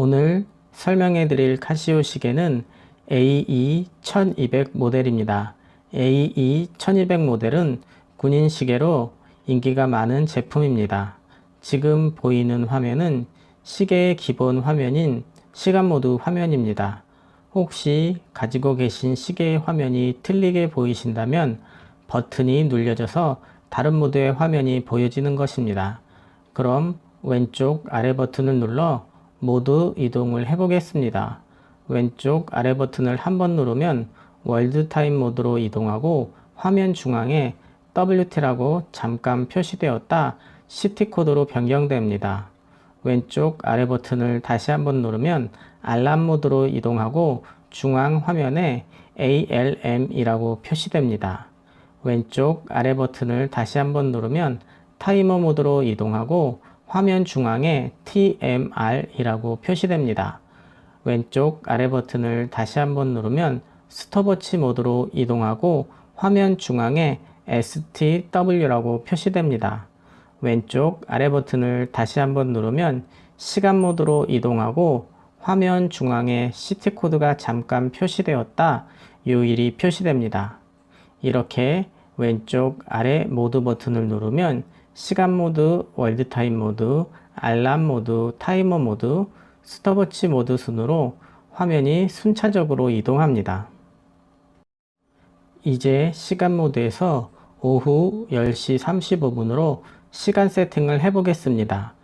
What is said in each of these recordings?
오늘 설명해 드릴 카시오 시계는 AE1200 모델입니다. AE1200 모델은 군인 시계로 인기가 많은 제품입니다. 지금 보이는 화면은 시계의 기본 화면인 시간 모드 화면입니다. 혹시 가지고 계신 시계의 화면이 틀리게 보이신다면 버튼이 눌려져서 다른 모드의 화면이 보여지는 것입니다. 그럼 왼쪽 아래 버튼을 눌러 모드 이동을 해보겠습니다. 왼쪽 아래 버튼을 한 번 누르면 월드 타임 모드로 이동하고 화면 중앙에 WT라고 잠깐 표시되었다 시티 코드로 변경됩니다. 왼쪽 아래 버튼을 다시 한번 누르면 알람 모드로 이동하고 중앙 화면에 ALM이라고 표시됩니다. 왼쪽 아래 버튼을 다시 한번 누르면 타이머 모드로 이동하고 화면 중앙에 TMR이라고 표시됩니다. 왼쪽 아래 버튼을 다시 한번 누르면 스톱워치 모드로 이동하고 화면 중앙에 STW라고 표시됩니다. 왼쪽 아래 버튼을 다시 한번 누르면 시간 모드로 이동하고 화면 중앙에 시티 코드가 잠깐 표시되었다 요일이 표시됩니다. 이렇게 왼쪽 아래 모드 버튼을 누르면 시간 모드, 월드 타임 모드, 알람 모드, 타이머 모드, 스톱워치 모드 순으로 화면이 순차적으로 이동합니다. 이제 시간 모드에서 오후 10시 35분으로 시간 세팅을 해 보겠습니다.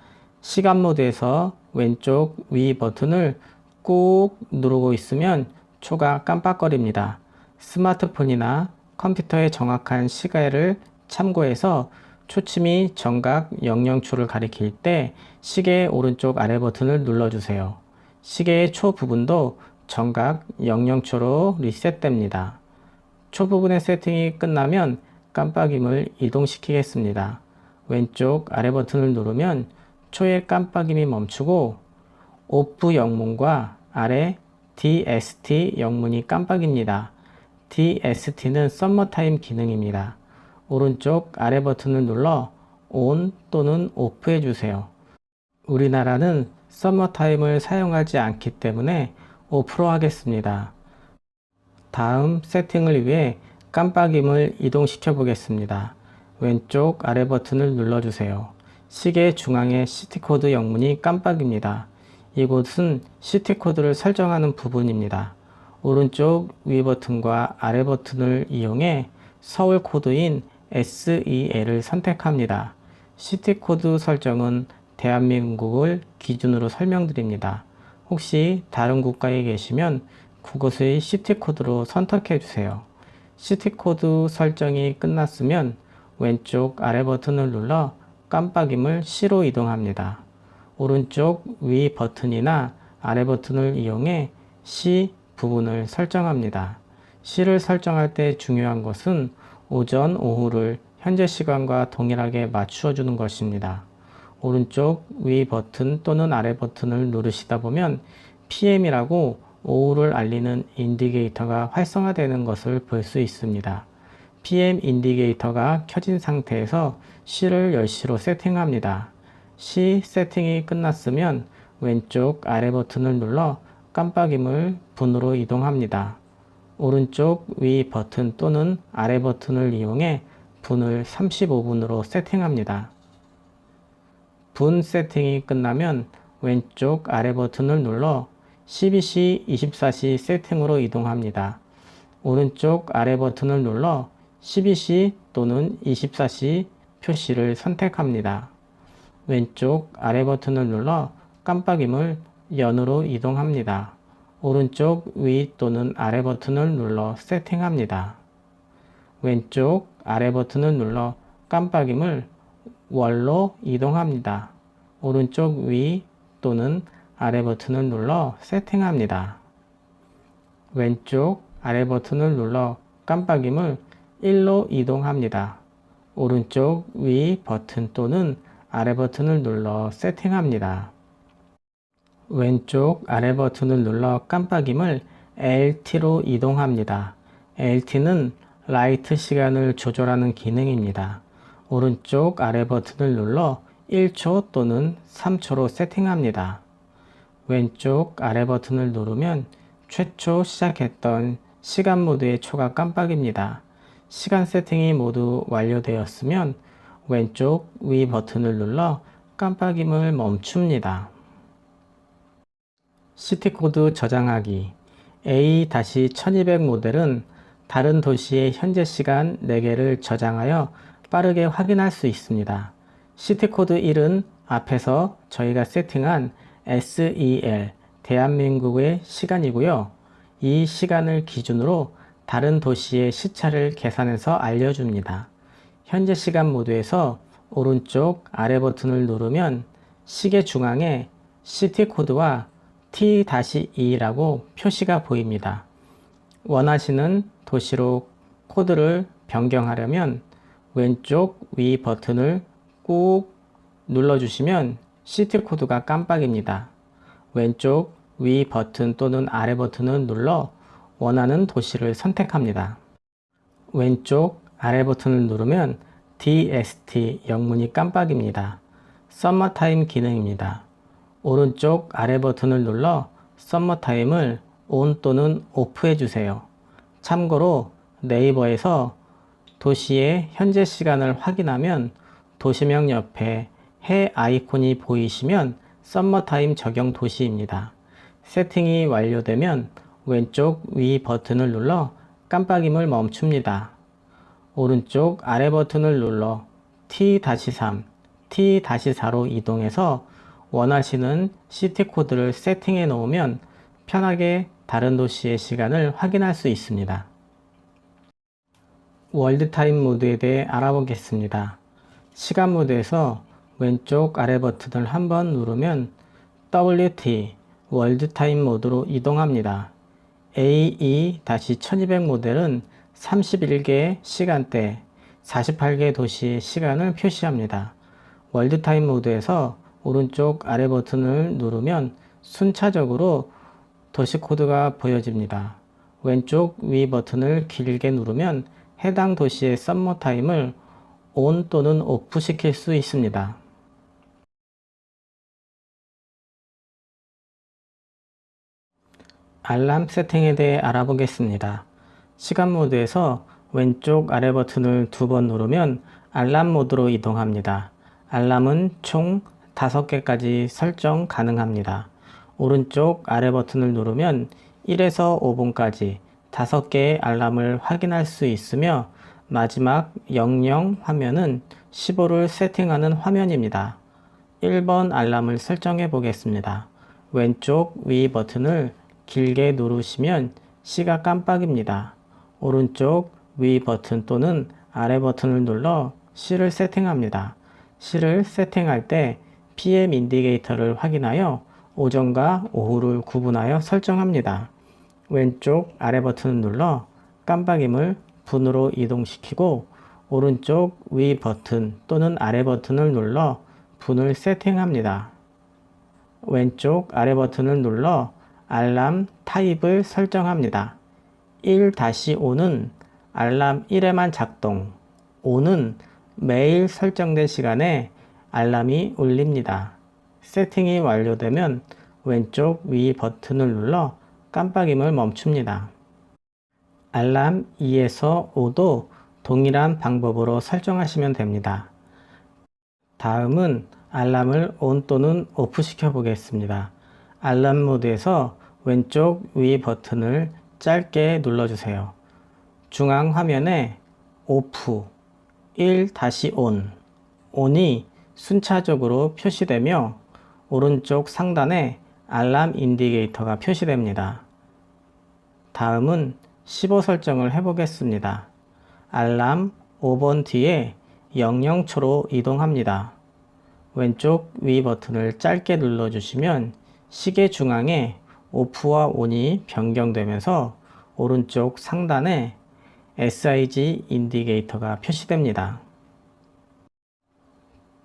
시간 모드에서 왼쪽 위 버튼을 꾹 누르고 있으면 초가 깜빡거립니다. 스마트폰이나 컴퓨터의 정확한 시계를 참고해서 초침이 정각 00초를 가리킬 때 시계의 오른쪽 아래 버튼을 눌러주세요. 시계의 초 부분도 정각 00초로 리셋됩니다. 초 부분의 세팅이 끝나면 깜빡임을 이동시키겠습니다. 왼쪽 아래 버튼을 누르면 초의 깜빡임이 멈추고 오프 영문과 아래 DST 영문이 깜빡입니다. DST는 썸머타임 기능입니다. 오른쪽 아래 버튼을 눌러 ON 또는 OFF 해주세요. 우리나라는 썸머타임을 사용하지 않기 때문에 OFF로 하겠습니다. 다음 세팅을 위해 깜빡임을 이동시켜 보겠습니다. 왼쪽 아래 버튼을 눌러주세요. 시계 중앙의 시티코드 영문이 깜빡입니다. 이곳은 시티코드를 설정하는 부분입니다. 오른쪽 위 버튼과 아래 버튼을 이용해 서울 코드인 SEL을 선택합니다. 시티코드 설정은 대한민국을 기준으로 설명드립니다. 혹시 다른 국가에 계시면 그곳의 시티코드로 선택해 주세요. 시티코드 설정이 끝났으면 왼쪽 아래 버튼을 눌러 깜빡임을 C로 이동합니다. 오른쪽 위 버튼이나 아래 버튼을 이용해 C 부분을 설정합니다. C를 설정할 때 중요한 것은 오전, 오후를 현재 시간과 동일하게 맞추어 주는 것입니다. 오른쪽 위 버튼 또는 아래 버튼을 누르시다 보면 PM이라고 오후를 알리는 인디게이터가 활성화되는 것을 볼 수 있습니다. PM 인디게이터가 켜진 상태에서 C를 10시로 세팅합니다. C 세팅이 끝났으면 왼쪽 아래 버튼을 눌러 깜빡임을 분으로 이동합니다. 오른쪽 위 버튼 또는 아래 버튼을 이용해 분을 35분으로 세팅합니다. 분 세팅이 끝나면 왼쪽 아래 버튼을 눌러 12시, 24시 세팅으로 이동합니다. 오른쪽 아래 버튼을 눌러 12시 또는 24시 표시를 선택합니다. 왼쪽 아래 버튼을 눌러 깜빡임을 연으로 이동합니다. 오른쪽 위 또는 아래 버튼을 눌러 세팅합니다. 왼쪽 아래 버튼을 눌러 깜빡임을 월로 이동합니다. 오른쪽 위 또는 아래 버튼을 눌러 세팅합니다. 왼쪽 아래 버튼을 눌러 깜빡임을 1로 이동합니다. 오른쪽 위 버튼 또는 아래 버튼을 눌러 세팅합니다. 왼쪽 아래 버튼을 눌러 깜빡임을 LT로 이동합니다. LT는 라이트 시간을 조절하는 기능입니다. 오른쪽 아래 버튼을 눌러 1초 또는 3초로 세팅합니다. 왼쪽 아래 버튼을 누르면 최초 시작했던 시간 모드의 초가 깜빡입니다. 시간 세팅이 모두 완료되었으면 왼쪽 위 버튼을 눌러 깜빡임을 멈춥니다. 시티코드 저장하기 A-1200 모델은 다른 도시의 현재 시간 4개를 저장하여 빠르게 확인할 수 있습니다. 시티코드 1은 앞에서 저희가 세팅한 SEL 대한민국의 시간이고요. 이 시간을 기준으로 다른 도시의 시차를 계산해서 알려줍니다. 현재 시간 모드에서 오른쪽 아래 버튼을 누르면 시계 중앙에 시티 코드와 T-2라고 표시가 보입니다. 원하시는 도시로 코드를 변경하려면 왼쪽 위 버튼을 꾹 눌러주시면 시티 코드가 깜빡입니다. 왼쪽 위 버튼 또는 아래 버튼을 눌러 원하는 도시를 선택합니다. 왼쪽 아래 버튼을 누르면 DST 영문이 깜빡입니다. 썸머타임 기능입니다. 오른쪽 아래 버튼을 눌러 썸머 타임을 ON 또는 OFF 해주세요. 참고로 네이버에서 도시의 현재 시간을 확인하면 도시명 옆에 해 아이콘이 보이시면 썸머타임 적용 도시입니다. 세팅이 완료되면 왼쪽 위 버튼을 눌러 깜빡임을 멈춥니다. 오른쪽 아래 버튼을 눌러 T-3, T-4로 이동해서 원하시는 시티 코드를 세팅해 놓으면 편하게 다른 도시의 시간을 확인할 수 있습니다. 월드 타임 모드에 대해 알아보겠습니다. 시간 모드에서 왼쪽 아래 버튼을 한번 누르면 WT 월드 타임 모드로 이동합니다. AE-1200 모델은 31개 시간대 48개 도시의 시간을 표시합니다. 월드 타임 모드에서 오른쪽 아래 버튼을 누르면 순차적으로 도시 코드가 보여집니다. 왼쪽 위 버튼을 길게 누르면 해당 도시의 썸머 타임을 ON 또는 OFF 시킬 수 있습니다. 알람 세팅에 대해 알아보겠습니다. 시간 모드에서 왼쪽 아래 버튼을 두 번 누르면 알람 모드로 이동합니다. 알람은 총 5개까지 설정 가능합니다. 오른쪽 아래 버튼을 누르면 1에서 5분까지 5개의 알람을 확인할 수 있으며 마지막 00 화면은 15를 세팅하는 화면입니다. 1번 알람을 설정해 보겠습니다. 왼쪽 위 버튼을 길게 누르시면 C가 깜빡입니다. 오른쪽 위 버튼 또는 아래 버튼을 눌러 C를 세팅합니다. C를 세팅할 때 PM 인디게이터를 확인하여 오전과 오후를 구분하여 설정합니다. 왼쪽 아래 버튼을 눌러 깜빡임을 분으로 이동시키고 오른쪽 위 버튼 또는 아래 버튼을 눌러 분을 세팅합니다. 왼쪽 아래 버튼을 눌러 알람 타입을 설정합니다. 1-5는 알람 1에만 작동, 5는 매일 설정된 시간에 알람이 울립니다. 세팅이 완료되면 왼쪽 위 버튼을 눌러 깜빡임을 멈춥니다. 알람 2에서 5도 동일한 방법으로 설정하시면 됩니다. 다음은 알람을 ON 또는 OFF 시켜 보겠습니다. 알람 모드에서 왼쪽 위 버튼을 짧게 눌러주세요. 중앙 화면에 오프 1-ON, ON이 순차적으로 표시되며 오른쪽 상단에 알람 인디게이터가 표시됩니다. 다음은 15 설정을 해보겠습니다. 알람 5번 뒤에 00초로 이동합니다. 왼쪽 위 버튼을 짧게 눌러주시면 시계 중앙에 오프와 온이 변경되면서 오른쪽 상단에 SIG 인디게이터가 표시됩니다.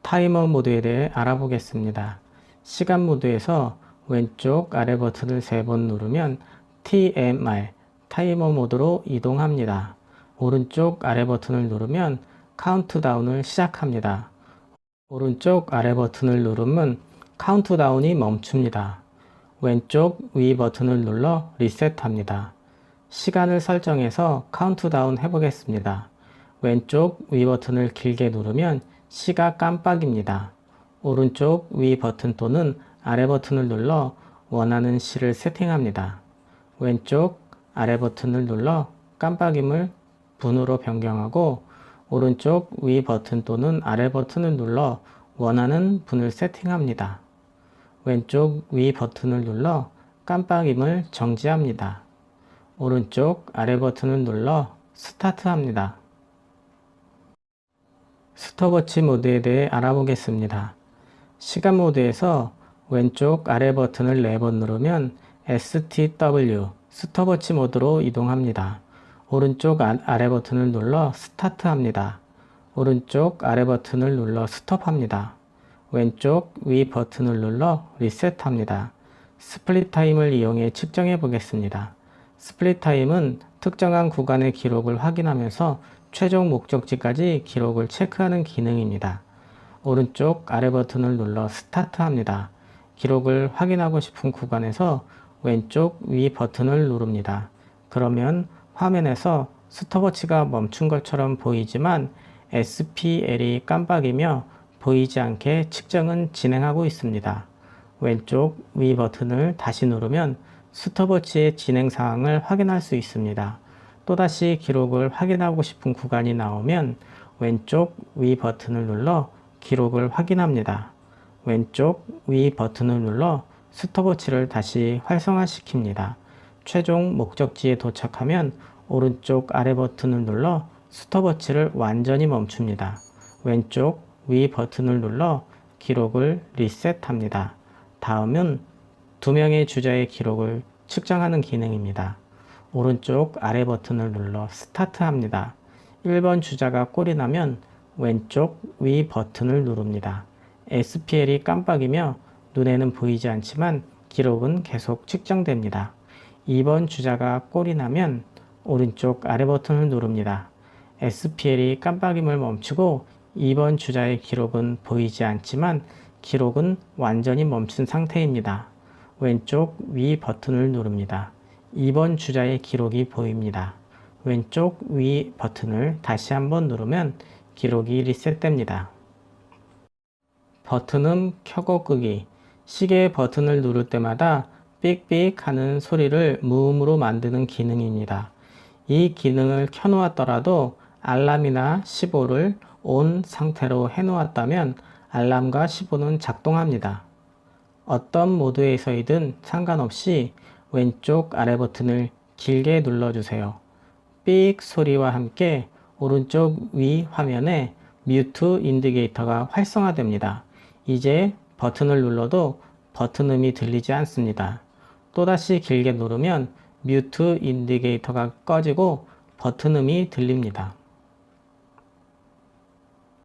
타이머 모드에 대해 알아보겠습니다. 시간 모드에서 왼쪽 아래 버튼을 세 번 누르면 TMR 타이머 모드로 이동합니다. 오른쪽 아래 버튼을 누르면 카운트다운을 시작합니다. 오른쪽 아래 버튼을 누르면 카운트다운이 멈춥니다. 왼쪽 위 버튼을 눌러 리셋합니다. 시간을 설정해서 카운트다운 해보겠습니다. 왼쪽 위 버튼을 길게 누르면 시가 깜빡입니다. 오른쪽 위 버튼 또는 아래 버튼을 눌러 원하는 시를 세팅합니다. 왼쪽 아래 버튼을 눌러 깜빡임을 분으로 변경하고 오른쪽 위 버튼 또는 아래 버튼을 눌러 원하는 분을 세팅합니다. 왼쪽 위 버튼을 눌러 깜빡임을 정지합니다. 오른쪽 아래 버튼을 눌러 스타트합니다. 스톱워치 모드에 대해 알아보겠습니다. 시간 모드에서 왼쪽 아래 버튼을 4번 누르면 STW 스톱워치 모드로 이동합니다. 오른쪽 아- 아래 버튼을 눌러 스타트합니다. 오른쪽 아래 버튼을 눌러 스톱합니다. 왼쪽 위 버튼을 눌러 리셋합니다. 스플릿 타임을 이용해 측정해 보겠습니다. 스플릿 타임은 특정한 구간의 기록을 확인하면서 최종 목적지까지 기록을 체크하는 기능입니다. 오른쪽 아래 버튼을 눌러 스타트합니다. 기록을 확인하고 싶은 구간에서 왼쪽 위 버튼을 누릅니다. 그러면 화면에서 스톱워치가 멈춘 것처럼 보이지만 SPL이 깜빡이며 보이지 않게 측정은 진행하고 있습니다. 왼쪽 위 버튼을 다시 누르면 스톱워치의 진행 사항을 확인할 수 있습니다. 또다시 기록을 확인하고 싶은 구간이 나오면 왼쪽 위 버튼을 눌러 기록을 확인합니다. 왼쪽 위 버튼을 눌러 스톱워치를 다시 활성화시킵니다. 최종 목적지에 도착하면 오른쪽 아래 버튼을 눌러 스톱워치를 완전히 멈춥니다. 왼쪽 위 버튼을 눌러 기록을 리셋합니다. 다음은 두 명의 주자의 기록을 측정하는 기능입니다. 오른쪽 아래 버튼을 눌러 스타트 합니다. 1번 주자가 꼴이 나면 왼쪽 위 버튼을 누릅니다. SPL이 깜빡이며 눈에는 보이지 않지만 기록은 계속 측정됩니다. 2번 주자가 꼴이 나면 오른쪽 아래 버튼을 누릅니다. SPL이 깜빡임을 멈추고 2번 주자의 기록은 보이지 않지만 기록은 완전히 멈춘 상태입니다. 왼쪽 위 버튼을 누릅니다. 2번 주자의 기록이 보입니다. 왼쪽 위 버튼을 다시 한번 누르면 기록이 리셋됩니다. 버튼음 켜고 끄기 시계 버튼을 누를 때마다 삑삑 하는 소리를 무음으로 만드는 기능입니다. 이 기능을 켜놓았더라도 알람이나 15를 온 상태로 해놓았다면 알람과 15는 작동합니다. 어떤 모드에서이든 상관없이 왼쪽 아래 버튼을 길게 눌러주세요. 삑 소리와 함께 오른쪽 위 화면에 뮤트 인디게이터가 활성화됩니다. 이제 버튼을 눌러도 버튼음이 들리지 않습니다. 또다시 길게 누르면 뮤트 인디게이터가 꺼지고 버튼음이 들립니다.